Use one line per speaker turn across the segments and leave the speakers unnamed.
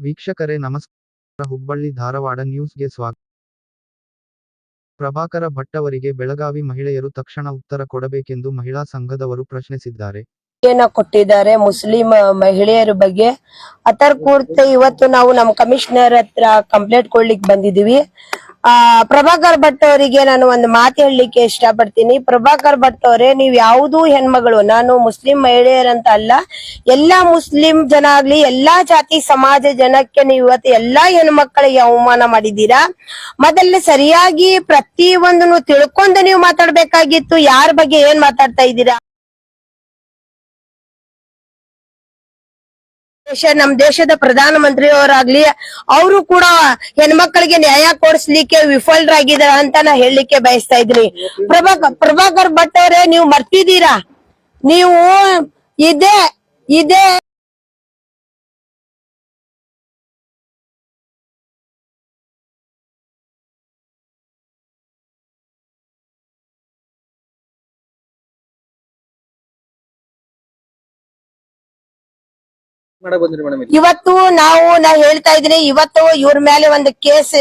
ವೀಕ್ಷಕರೇ, ನಮಸ್ಕಾರ. ಹುಬ್ಬಳ್ಳಿ, ಧಾರವಾಡ ನ್ಯೂಸ್ಗೆ ಸ್ವಾಗತ. ಪ್ರಭಾಕರ ಭಟ್ಟವರಿಗೆ ಬೆಳಗಾವಿ ಮಹಿಳೆಯರು ತಕ್ಷಣ ಉತ್ತರ ಕೊಡಬೇಕೆಂದು ಮಹಿಳಾ ಸಂಘದವರು ಪ್ರಶ್ನಿಸಿದ್ದಾರೆ.
ಕೊಟ್ಟಿದ್ದಾರೆ ಮುಸ್ಲಿಂ ಮಹಿಳೆಯರ ಬಗ್ಗೆ? ಅತರ್ ಕುರಿತು ಇವತ್ತು ನಾವು ನಮ್ಮ ಕಮಿಷನರ್ ಹತ್ರ ಕಂಪ್ಲೇಂಟ್ ಕೊಡ್ಲಿಕ್ಕೆ ಬಂದಿದೀವಿ ಆ, ಪ್ರಭಾಕರ್ ಭಟ್ ಅವರಿಗೆ ನಾನು ಒಂದು ಮಾತು ಹೇಳಲಿಕ್ಕೆ ಇಷ್ಟಪಡ್ತೀನಿ. ಪ್ರಭಾಕರ್ ಭಟ್ ಅವರೇ, ನೀವು ಯಾವುದೂ ಹೆಣ್ಮಗಳು, ನಾನು ಮುಸ್ಲಿಂ ಮಹಿಳೆಯರಂತ ಅಲ್ಲ. ಎಲ್ಲಾ ಮುಸ್ಲಿಂ ಜನ ಆಗ್ಲಿ, ಎಲ್ಲಾ ಜಾತಿ, ಸಮಾಜ ಜನಕ್ಕೆ ನೀವು ಇವತ್ತು ಎಲ್ಲಾ ಹೆಣ್ಮಕ್ಕಳಿಗೆ ಅವಮಾನ ಮಾಡಿದ್ದೀರಾ? ಮೊದಲನೇ ಸರಿಯಾಗಿ ಪ್ರತಿ ತಿಳ್ಕೊಂಡೆ ತಿಳ್ಕೊಂಡು ನೀವು ಮಾತಾಡ್ಬೇಕಾಗಿತ್ತು. ಯಾರ ಬಗ್ಗೆ ಏನ್ ಮಾತಾಡ್ತಾ ಇದ್ದೀರಾ? ದೇಶ, ನಮ್ ದೇಶದ ಪ್ರಧಾನ ಮಂತ್ರಿಯವರಾಗ್ಲಿ ಅವರು ಕೂಡ ಹೆಣ್ಮಕ್ಳಿಗೆ ನ್ಯಾಯ ಕೊಡಿಸ್ಲಿಕ್ಕೆ ವಿಫಲರಾಗಿದ್ದಾರೆ ಅಂತ ನಾ ಹೇಳಲಿಕ್ಕೆ ಬಯಸ್ತಾ ಇದ್ರಿ. ಪ್ರಭಾಕರ್ ಪ್ರಭಾಕರ್ ಭಟ್ ಅವರೇ, ನೀವು ಮರ್ತಿದ್ದೀರಾ? ನೀವು ಇದೇ ಇದೇ ಇವತ್ತು ನಾವು ನಾ ಹೇಳ್ತಾ ಇದೀನಿ ಇವತ್ತು ಇವ್ರ ಮೇಲೆ ಒಂದು ಕೇಸ್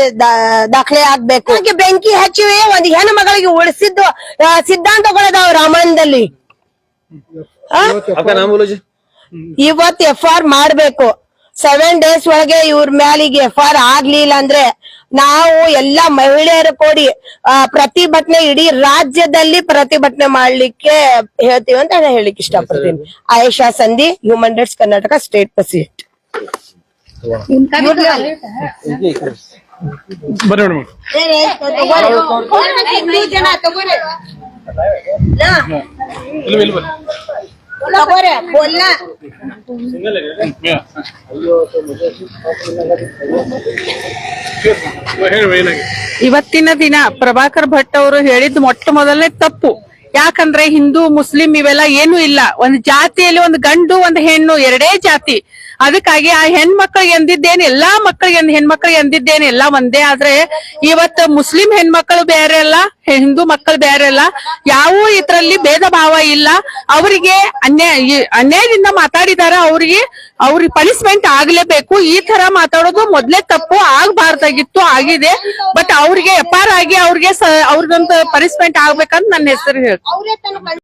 ದಾಖಲೆ ಆಗ್ಬೇಕು. ಹಾಗೆ ಬೆಂಕಿ ಹಚ್ಚಿ ಒಂದು ಹೆಣ್ಣು ಮಗಳಿಗೆ ಉಳಿಸಿದ್ದು ಸಿದ್ಧಾಂತಗಳದ ಸಿದ್ಧಾಂತಗಳದಾವ ರಾಮಾಯಣದಲ್ಲಿ. ಇವತ್ತು ಎಫ್ ಆರ್ ಮಾಡ್ಬೇಕು. ಸೆವೆನ್ ಡೇಸ್ ಒಳಗೆ ಇವ್ರ ಮ್ಯಾಲಿಗೆ ಎಫ್ ಆರ್ ಆಗ್ಲಿಲ್ಲ ಅಂದ್ರೆ ನಾವು ಎಲ್ಲಾ ಮಹಿಳೆಯರು ಕೂಡಿ ಆ, ಪ್ರತಿಭಟನೆ ಇಡೀ ರಾಜ್ಯದಲ್ಲಿ ಪ್ರತಿಭಟನೆ ಮಾಡ್ಲಿಕ್ಕೆ ಹೇಳ್ತೀವಿ ಅಂತ ನಾನು ಹೇಳಿಕ್ ಇಷ್ಟಪಡ್ತೀನಿ. Ayesha Sandhi human rights Karnataka state president
ಬರ್ರಿ
ಇವತ್ತಿನ ದಿನ ಪ್ರಭಾಕರ್ ಭಟ್ ಅವರು ಹೇಳಿದ್ ಮೊಟ್ಟ ಮೊದಲನೇ ತಪ್ಪು. ಯಾಕಂದ್ರೆ ಹಿಂದೂ ಮುಸ್ಲಿಂ ಇವೆಲ್ಲ ಏನು ಇಲ್ಲ. ಒಂದು ಜಾತಿಯಲ್ಲಿ ಒಂದು ಗಂಡು ಒಂದು ಹೆಣ್ಣು ಎರಡೇ ಜಾತಿ. ಅದಕ್ಕಾಗಿ ಆ ಹೆಣ್ಮಕ್ಳಿಗೆ ಎಂದಿದ್ದೇನೆ ಎಲ್ಲಾ ಮಕ್ಕಳಿಗೆ ಹೆಣ್ಮಕ್ಳಿಗೆ ಎಂದಿದ್ದೇನೆ ಎಲ್ಲಾ ಒಂದೇ ಆದ್ರೆ ಇವತ್ತು ಮುಸ್ಲಿಂ ಹೆಣ್ಮಕ್ಳು ಬೇರೆ ಅಲ್ಲ, ಹಿಂದೂ ಮಕ್ಕಳು ಬೇರೆ ಅಲ್ಲ ಯಾವ ಇದ್ರಲ್ಲಿ ಭೇದ ಭಾವ ಇಲ್ಲ. ಅವರಿಗೆ ಅನ್ಯಾಯ ಅನ್ಯಾಯದಿಂದ ಮಾತಾಡಿದಾರ, ಅವ್ರಿಗೆ ಅವ್ರಿಗೆ ಪನಿಷ್ಮೆಂಟ್ ಆಗ್ಲೇಬೇಕು. ಈ ತರ ಮಾತಾಡೋದು ಮೊದ್ಲೇ ತಪ್ಪು, ಆಗ್ಬಾರ್ದಾಗಿತ್ತು, ಆಗಿದೆ. ಬಟ್ ಅವ್ರಿಗೆ ಎಪಾರ್ ಆಗಿ ಅವ್ರಿಗೆ ಅವ್ರಿಗೊಂದು ಪನಿಷ್ಮೆಂಟ್ ಆಗ್ಬೇಕಂತ ನನ್ನ ಹೆಸರು ಹೇಳ್ತೀನಿ.